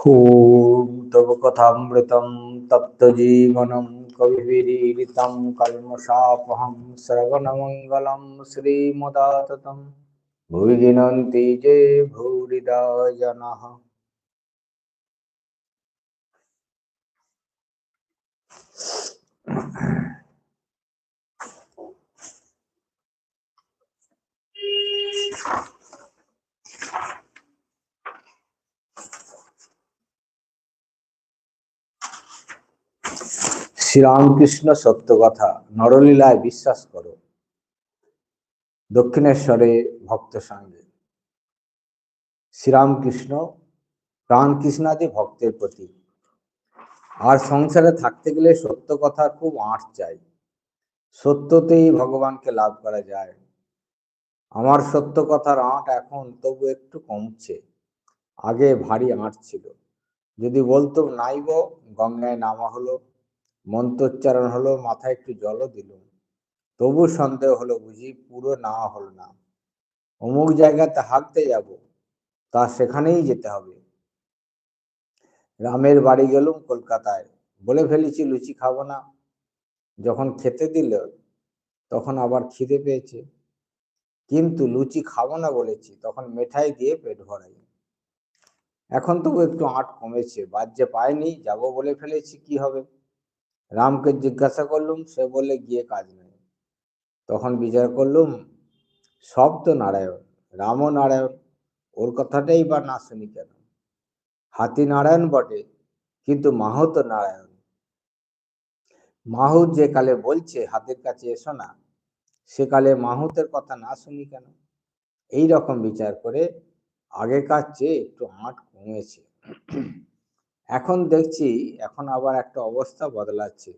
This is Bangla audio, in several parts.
ॐ तव कथामृतं तप्तजीवनं कविभिरीडितं कल्मषापहं श्रवणमङ्गलं श्रीमुदाततं भुवि गिनन्ति ये भूरिदा जनः শ্রীরামকৃষ্ণ সত্য কথা নরলীলায় বিশ্বাস করো। দক্ষিণেশ্বরে ভক্ত সঙ্গে। শ্রীরামকৃষ্ণ প্রাণকৃষ্ণাদি ভক্তের প্রতি। আর সংসারে থাকতে গেলে সত্য কথা খুব আঁট চাই। সত্যতেই ভগবানকে লাভ করা যায়। আমার সত্য কথার আঁট এখন তবু একটু কমছে। আগে ভারী আঁট ছিল। যদি বলতো নাইব গঙ্গায় নামা হলো, মন্ত্রোচ্চারণ হলো, মাথায় একটু জলও দিল। তবু সন্দেহ হলো বুঝি, পুরো না হলো না। অমুক জায়গাতে হাঁকতে যাব, তা সেখানেই যেতে হবে। রামের বাড়ি গেলুম কলকাতায়, বলে ফেলেছি লুচি খাব না। যখন খেতে দিল, তখন আবার খিদে পেয়েছে। কিন্তু লুচি খাব না বলেছি, তখন মেঠাই দিয়ে পেট ভরাই। এখন তবু একটু আট কমেছে। বাজ্যে পায়নি, যাব বলে ফেলেছি, কি হবে? রামকে জিজ্ঞাসা করলুম, সে বলে গিয়ে কাজ নেই। তখন বিচার করলুম, সব তো নারায়ণ, রামও নারায়ণ, ওর কথাটাই বা না শুনি কেন? হাতি নারায়ণ বটে, কিন্তু মাহু তো নারায়ণ। মাহুত যে কালে বলছে, হাতের কাছে এসো না সেকালে মাহুতের কথা না শুনি কেন? এই রকম বিচার করে আগেকার চেয়ে একটু আঁট কমেছে। এখন দেখছি, এখন আবার একটা অবস্থা বদলাচ্ছে।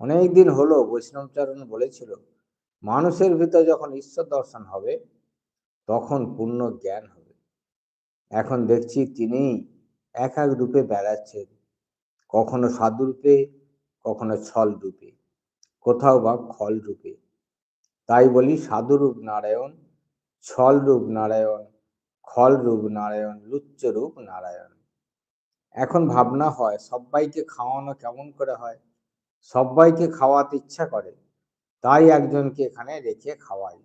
অনেক দিন হলো বৈষ্ণবচরণ বলেছিল, মানুষের ভিতর যখন ঈশ্বর দর্শন হবে, তখন পূর্ণ জ্ঞান হবে। এখন দেখছি তিনি এক এক রূপে বেড়াচ্ছেন, কখনো সাধু রূপে কখনো ছল রূপে, কোথাও বা খল রূপে। তাই বলি সাধুরূপ নারায়ণ, ছল রূপ নারায়ণ খল রূপ নারায়ণ লুচ্চ রূপ নারায়ণ এখন ভাবনা হয় সবাইকে খাওয়ানো কেমন করে হয়? সবাইকে খাওয়াতে ইচ্ছা করে, তাই একজনকে এখানে রেখে খাওয়াই।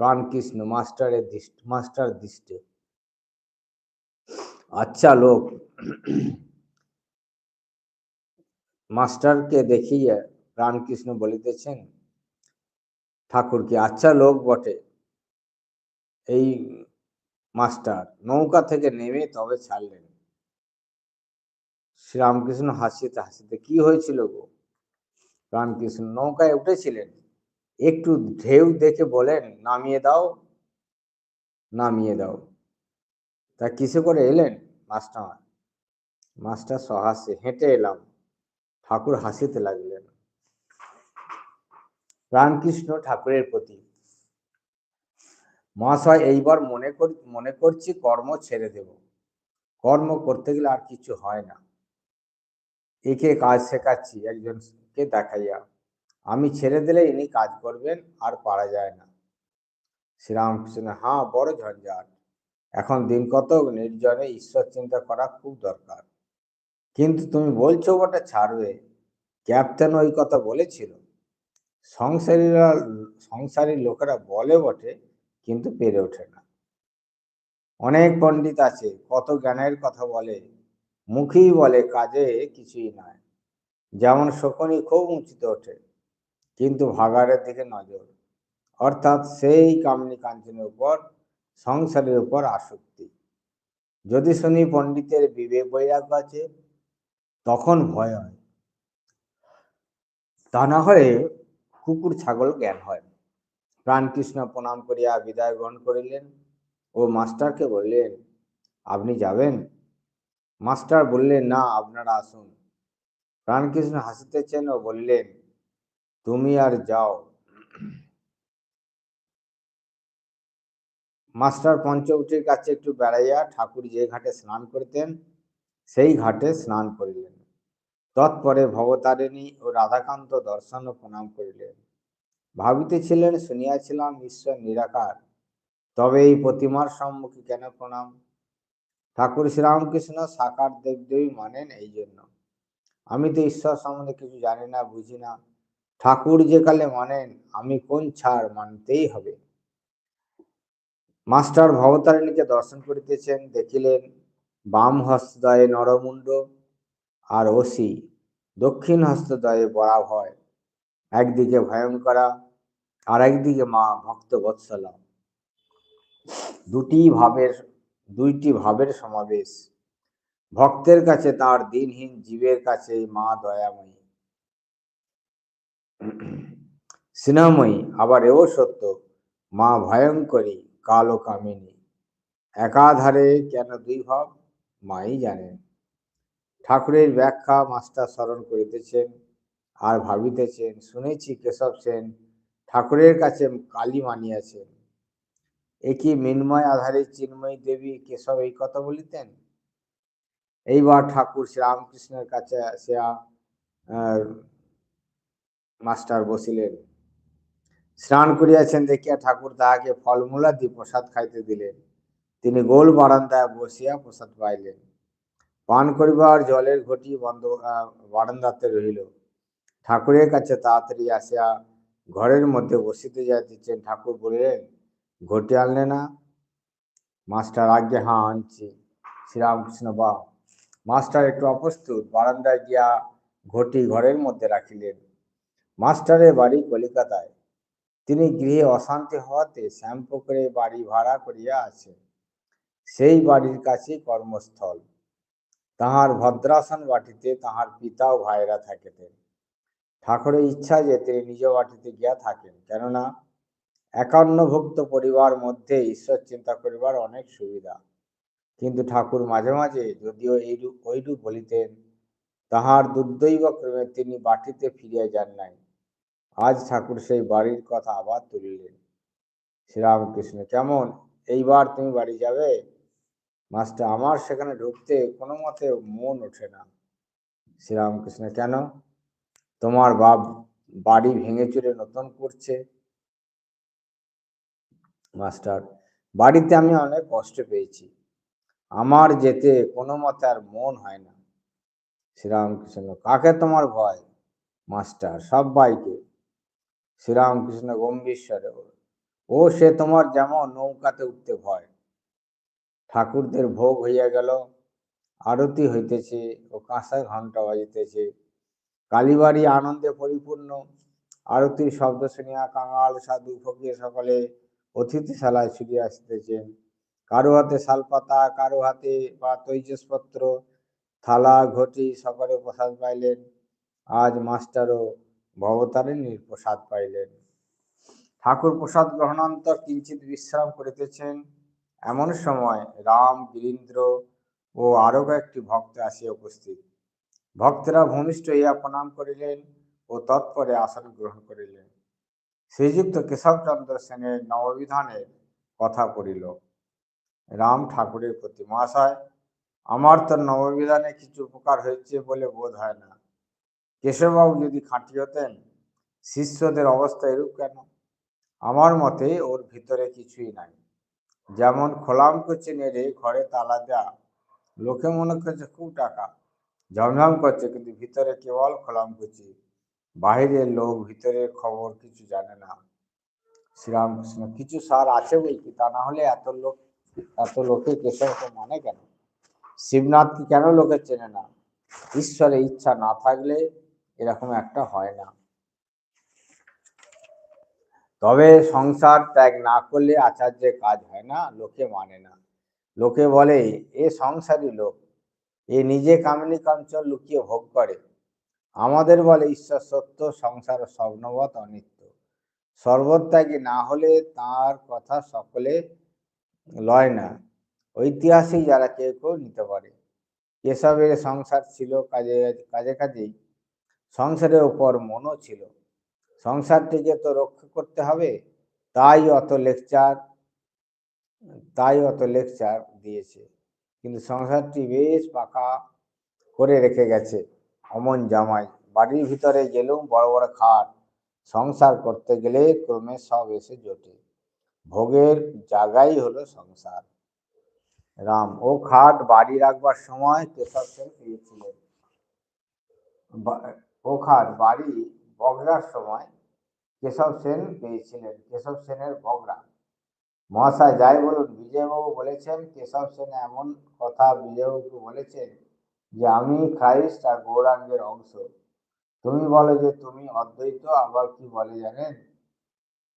প্রাণকৃষ্ণ মাস্টারের দৃষ্টি, মাস্টার দৃষ্টে। আচ্ছা লোক, মাস্টারকে দেখিয়ে প্রাণকৃষ্ণ বলিতেছেন, ঠাকুরকে আচ্ছা লোক বটে এই মাস্টার, নৌকা থেকে নেমে তবে ছাড়লেন। শ্রীরামকৃষ্ণ হাসিতে হাসিতে, কি হয়েছিল গো? রামকৃষ্ণ, নৌকায় উঠেছিলেন। একটু ঢেউ দেখে বলেন, নামিয়ে দাও নামিয়ে দাও। তা কিসে করে এলেন মাস্টার? মাস্টার সহাসে হেঁটে এলাম, ঠাকুর হাসিতে লাগলেন। রামকৃষ্ণ ঠাকুরের প্রতি মহাশয়, এইবার মনে কর, মনে করছি কর্ম ছেড়ে দেব। কর্ম করতে গেলে আর কিছু হয় না। একে কাজ শেখাচ্ছি, একজনকে দেখাইয়া। আমি ছেড়ে দিলে ইনি কাজ করবেন, আর পারা যায় না। শ্রীরামকৃষ্ণ হ্যাঁ বড় ঝঞ্ঝাট। এখন দিন কত নির্জনে ঈশ্বর চিন্তা করা খুব দরকার। কিন্তু তুমি বলছো ওটা ছাড়বে। ক্যাপ্টেন ওই কথা বলেছিল। সংসারীরা সংসারী লোকেরা বলে বটে কিন্তু পেরে ওঠে না। অনেক পণ্ডিত আছে, কত জ্ঞানের কথা বলে, মুখেই বলে, কাজে কিছুই নয়। যেমন শকুনি খুব উঁচুতে ওঠে, কিন্তু ভাগাড়ের দিকে নজর। অর্থাৎ সেই কামনি কাঞ্চনের উপর, সংসারের উপর আসক্তি। যদি শুনি পণ্ডিতের বিবেক বৈরাগ্য আছে, তখন ভয় হয়। তা না হলে কুকুর ছাগল জ্ঞান হয় প্রাণকৃষ্ণ প্রণাম করিয়া বিদায় গ্রহণ করিলেন। ও মাস্টারকে বললেন, আপনি যাবেন? মাস্টার বললেন, না, আপনারা আসুন। প্রাণকৃষ্ণ হাসিতেছেন ও বললেন, তুমি আর যাও। মাস্টার পঞ্চবটির কাছে একটু বেড়াইয়া ঠাকুর যে ঘাটে স্নান করতেন, সেই ঘাটে স্নান করিলেন। তৎপরে ভবতারিণী ও রাধাকান্ত দর্শন ও প্রণাম করিলেন। ভাবিতেছিলেন, শুনিয়াছিলাম, ঈশ্বর নিরাকার। তবে এই প্রতিমার সম্মুখে কেন প্রণাম? ঠাকুর শ্রীরামকৃষ্ণ সাকার দেবদেবী মানেন এই জন্য। আমি তো ঈশ্বর সম্বন্ধে কিছু জানি না, বুঝি না। ঠাকুর যে কালে মানেন, আমি কোন ছাড় মানতেই হবে? মাস্টার ভবতারিণীকে দর্শন করিতেছেন, দেখিলেন বাম হস্তদয়ে নরমুণ্ড আর ওসি দক্ষিণ হস্তদয়ে বরাভয়। একদিকে ভয়ঙ্করা আর একদিকে মা ভক্ত বৎসলা দুটি ভাবের, দুইটি ভাবের সমাবেশ। ভক্তের কাছে তার দিনহীন জীবের কাছে মা দয়াময়ী। স্নেহময়ী, আবার এও সত্য, মা ভয়ঙ্করী, কালো কামিনী। একাধারে কেন দুই ভাব? মাই জানেন। ঠাকুরের ব্যাখ্যা মাস্টার স্মরণ করিতেছেন আর ভাবিতেছেন, শুনেছি কেশব সেন ঠাকুরের কাছে কালী মানিয়াছেন। এ কি মিন্ময় আধারে চিন্ময়ী দেবী কেশব এই কথা বলিতেন? এইবার ঠাকুর শ্রীরামকৃষ্ণের কাছে আসিয়া মাস্টার বসিলেন। স্নান করিয়াছেন দেখিয়া ঠাকুর তাহাকে ফলমূলা দিয়ে প্রসাদ খাইতে দিলেন। তিনি গোল বারান্দায় বসিয়া প্রসাদ পাইলেন। পান করিবার জলের ঘটি বন্ধ বারান্দাতে রহিল। ঠাকুরের কাছে তাড়াতাড়ি আসিয়া ঘরের মধ্যে বসিতে যাইতেছেন, ঠাকুর বললেন, ঘটি আনলে না? মাস্টার, আজ্ঞে হ্যাঁ আনছি। শ্রীরামকৃষ্ণ বা মাস্টার, একটু অপ্রস্তুত। বারান্দায় গিয়া ঘটি ঘরের মধ্যে রাখিলেন। মাস্টারের বাড়ি কলিকাতায়। তিনি গৃহে অশান্তি হওয়াতে শ্যামপুকুরে বাড়ি ভাড়া করিয়া আছেন সেই বাড়ির কাছে কর্মস্থল। তাহার ভদ্রাসন বাটিতে তাহার পিতা ও ভাইরা থাকিতেন। ঠাকুরের ইচ্ছা যে তিনি নিজ বাটিতে গিয়া থাকেন। কেননা একান্নভুক্ত পরিবার মধ্যে ঈশ্বর চিন্তা করিবার অনেক সুবিধা। কিন্তু ঠাকুর মাঝে মাঝে যদিও এইরূপ ওইরূপ বলিতেন, তাহার দুর্দৈব ক্রমে তিনি বাটিতে ফিরিয়া যান নাই। আজ ঠাকুর সেই বাড়ির কথা আবার তুলিলেন। শ্রীরামকৃষ্ণ, কেমন? এইবার তুমি বাড়ি যাবে? মাস্টার, আমার সেখানে ঢুকতে কোনো মতে মন ওঠে না। শ্রীরামকৃষ্ণ, কেন? তোমার বাপ বাড়ি ভেঙে চুরে নতুন করছে। মাস্টার, বাড়িতে আমি অনেক কষ্ট পেয়েছি। আমার যেতে কোনো মতে আর মন হয় না। শ্রীরামকৃষ্ণ, কাকে তোমার ভয়? মাস্টার সবাইকে শ্রীরামকৃষ্ণ গম্ভীশ্বরে ও সে তোমার যেমন নৌকাতে উঠতে ভয়। ঠাকুরদের ভোগ হইয়া গেল, আরতি হইতেছে ও কাঁসা ঘণ্টা বাজিতেছে। কালীবাড়ি আনন্দে পরিপূর্ণ। আরতির শব্দ শুনিয়া কাঙাল, সাধু, ফকির সকলে অতিথিশালায় ছুটিয়া আসিতেছেন। কারও হাতে শালপাতা, কারও হাতে বা তৈজসপত্র, থালা, ঘটি, সকলে প্রসাদ পাইলেন। আজ মাস্টারও ভবতারিণীর প্রসাদ পাইলেন। ঠাকুর প্রসাদ গ্রহণান্তর কিঞ্চিত বিশ্রাম করিতেছেন। এমন সময় রাম, বীরেন্দ্র ও আরও কয়েকটি ভক্ত আসিয়া উপস্থিত। ভক্তরা ভূমিষ্ঠ ইয়া প্রণাম করিলেন ও তৎপরে আসন গ্রহণ করিলেন। শ্রীযুক্ত কেশবচন্দ্র সেনের নববিধানের কথা পড়িল। রাম ঠাকুরের প্রতি, মহাশয়, আমার তো নববিধানে কিছু উপকার হয়েছে বলে বোধ হয় না। কেশববাবু যদি খাঁটি হতেন, শিষ্যদের অবস্থা এরূপ কেন? আমার মতে ওর ভিতরে কিছুই নাই। যেমন খোলাম করছে নেড়ে ঘরে তালা দেয়া, লোকে মনে করছে খুব টাকা। ঝমঝম করছে, কিন্তু ভিতরে কেবল খোলাম করছি। বাহিরের লোক, ভিতরের খবর কিছু জানে না। শ্রীরামকৃষ্ণ, কিছু সার আছে বই কি তা না হলে এত লোক, এত লোকে কেশবকে মানে কেন? শিবনাথকে কেন লোকে চেনে না? ঈশ্বরের ইচ্ছা না থাকলে এরকম একটা হয় না। তবে সংসার ত্যাগ না করলে আচার্যের কাজ হয় না, লোকে মানে না। লোকে বলে, এ সংসারী লোক এ নিজে কামিনী কাঞ্চল লুকিয়ে ভোগ করে। আমাদের বলে, ঈশ্বর সত্য, সংসার স্বপ্নবৎ অনিত্য। সর্বত্যাগী না হলে তার কথা সকলে লয় না। ঐতিহাসিক যারা কেউ কেউ নিতে পারে। কেশবের সংসার ছিল কাজে কাজে কাজেই। সংসারের ওপর মনও ছিল। সংসারটিকে তো রক্ষা করতে হবে। তাই অত লেকচার, তাই অত লেকচার দিয়েছে। কিন্তু সংসারটি বেশ পাকা করে রেখে গেছে। অমন জামাই। বাড়ির ভিতরে গেলেও বড় বড় খাট। সংসার করতে গেলে ক্রমে সব এসে জোটে। ভোগের জায়গাই হলো সংসার। রাম, ও খাট বাড়ি রাখবার সময় কেশব সেন পেয়েছিলেন। ও খাট বাড়ি বগরার সময় কেশব সেন পেয়েছিলেন। কেশব সেনের বগরা মহাশয় যাই বলুন, বিজয়বাবু বলেছেন, কেশব সেন এমন কথা বিজয়বাবুকে বলেছেন যে, আমি খ্রাইস্ট আর গৌরাঙ্গের অংশ। তুমি বলো যে, তুমি অদ্বৈত, আবার কি বলে জানেন?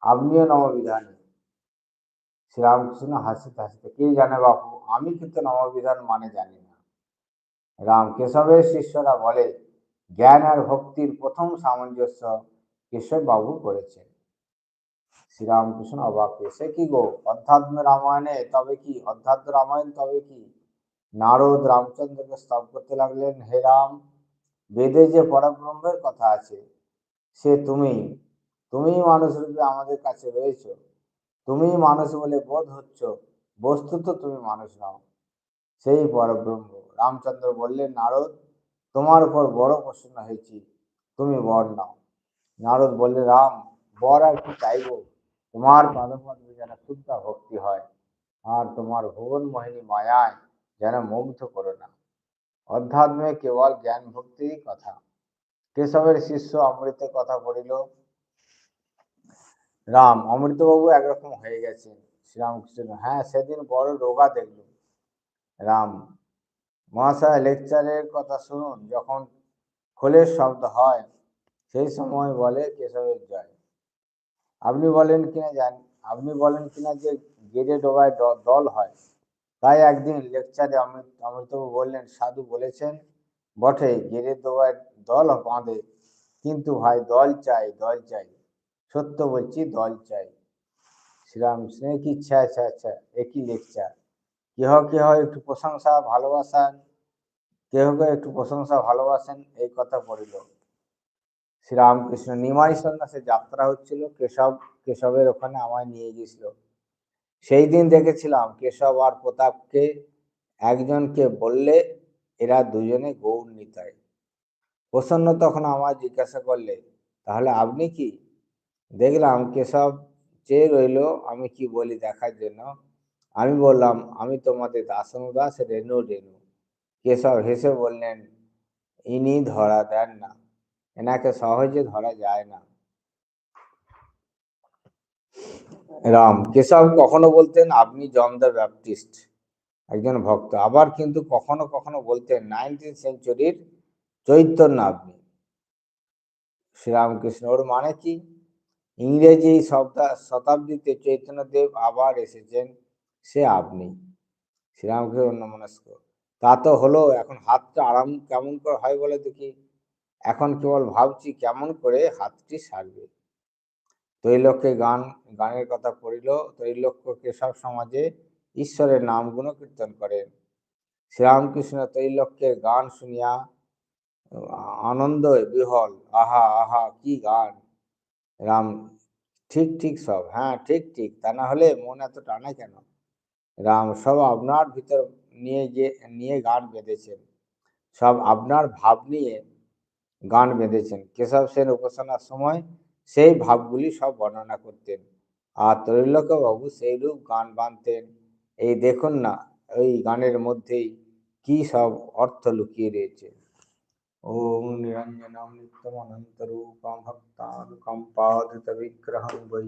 আপনিও নববিধানী। শ্রীরামকৃষ্ণ হাসিতে হাসিতে, কে জানে বাপু, আমি কিন্তু নববিধান মানে জানি না। রাম কেশবের শিষ্যরা বলে, জ্ঞান আর ভক্তির প্রথম সামঞ্জস্য কেশব বাবু করেছেন। শ্রীরামকৃষ্ণ অবাক সে কি গো? অধ্যাত্ম রামায়ণে তবে কি? অধ্যাত্ম রামায়ণ তবে কি? নারদ রামচন্দ্রকে স্তব করতে লাগলেন। হে রাম, বেদে যে পরব্রহ্মের কথা আছে, সে তুমি তুমি মানুষ রূপে আমাদের কাছে রয়েছ। তুমি মানুষ বলে বোধ হচ্ছ। বস্তুত তুমি মানুষ নাও। সেই পরব্রহ্ম রামচন্দ্র বললেন, নারদ, তোমার উপর বড় প্রসন্ন হয়েছি। তুমি বর নাও। নারদ বললে রাম, বর আর কি চাইব? তোমার পাদপদ্মে যেন শুদ্ধ ভক্তি হয়, আর তোমার ভুবন মোহিনী মায়ায় যেন মুগ্ধ করো না। অধ্যাত্মে কেবল জ্ঞান ভক্তিরই কথা। কেশবের শিষ্য অমৃতের কথা পড়িল রাম, অমৃতবাবু একরকম হয়ে গেছেন। শ্রীরামকৃষ্ণ হ্যাঁ সেদিন বড় রোগা দেখল রাম, মহাশয় লেকচারের কথা শুনুন, যখন খোলের শব্দ হয়, সেই সময় বলে কেশবের জয়। আপনি বলেন কিনা জান, আপনি বলেন কিনা যে গেড়ে ডোবায় দল হয়। তাই একদিন লেকচারে অমৃত, অমৃতবাবু বললেন, সাধু বলেছেন, বটে গেড়ে ডোবায় দল বাঁধে, কিন্তু ভাই দল চাই দল চাই, সত্য বলছি দল চাই। শ্রীরাম, স্নেহ ইচ্ছা আচ্ছা আচ্ছা একই লেকচার। কেহ কেহ একটু প্রশংসা ভালোবাসেন কেহ কেহ একটু প্রশংসা, ভালোবাসেন, এই কথা পড়িল শ্রীরামকৃষ্ণ নিমাই সন্ন্যাসে যাত্রা হচ্ছিল, কেশব, কেশবের ওখানে আমায় নিয়ে গেছিল সেই দিন দেখেছিলাম কেশব আর প্রতাপকে একজনকে বললে এরা দুজনে গৌর নিতাই। প্রসন্ন তখন আমায় জিজ্ঞাসা করলে, তাহলে আপনি কি? দেখলাম কেশব চেয়ে রইল, আমি কি বলি দেখার জন্য? আমি বললাম, আমি তোমাদের দাসনু দাস রেণু রেণু। কেশব হেসে বললেন, ইনি ধরা দেন না। এনাকে সহজে ধরা যায় না। রাম, কেশব কখনো বলতেন, আপনি জম দ্য ব্যাপটিস্ট, একজন ভক্ত। আবার কিন্তু কখনো কখনো বলতেন, নাইনটিন সেঞ্চুরির চৈতন্য আপনি। শ্রীরামকৃষ্ণ, ওর মানে কি? ইংরেজি শতাব্দীতে চৈতন্যদেব আবার এসেছেন, সে আপনি। শ্রীরামকৃষ্ণ অন্যমনস্ক। তা তো হলো, এখন হাতটা আরাম কেমন করে হয় বলে দেখি। এখন কেবল ভাবছি কেমন করে হাতটি সারবে। তৈলক্যে গান, গানের কথা পড়িল তৈলক্য কেশব সমাজে ঈশ্বরের নাম গুণ কীর্তন করেন শ্রীরামকৃষ্ণ তৈলক্যের গান শুনিয়া আনন্দে বিহল, আহা আহা, কি গান। রাম, ঠিক ঠিক সব হ্যাঁ ঠিক ঠিক, তা না হলে মন এত টানে কেন? রাম সব আপনার ভিতর নিয়ে যে নিয়ে গান বেঁধেছেন। সব আপনার ভাব নিয়ে গান বেঁধেছেন। কেশব সেন উপাসনার সময় সেই ভাবগুলি সব বর্ণনা করতেন। আর ত্রৈলোক্য বাবু সেই রূপ গান বাঁধতেন। এই দেখুন না ওই গানের মধ্যেই কি সব অর্থ লুকিয়ে রয়েছে। ওম নিরঞ্জনম রূপম ভক্তানুকম পাদিত বিগ্রহম বৈ।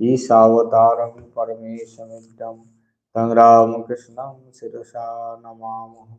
ঈশাবতারম পরমেশমিদ্যম তং রামকৃষ্ণম শিরসা নমামহ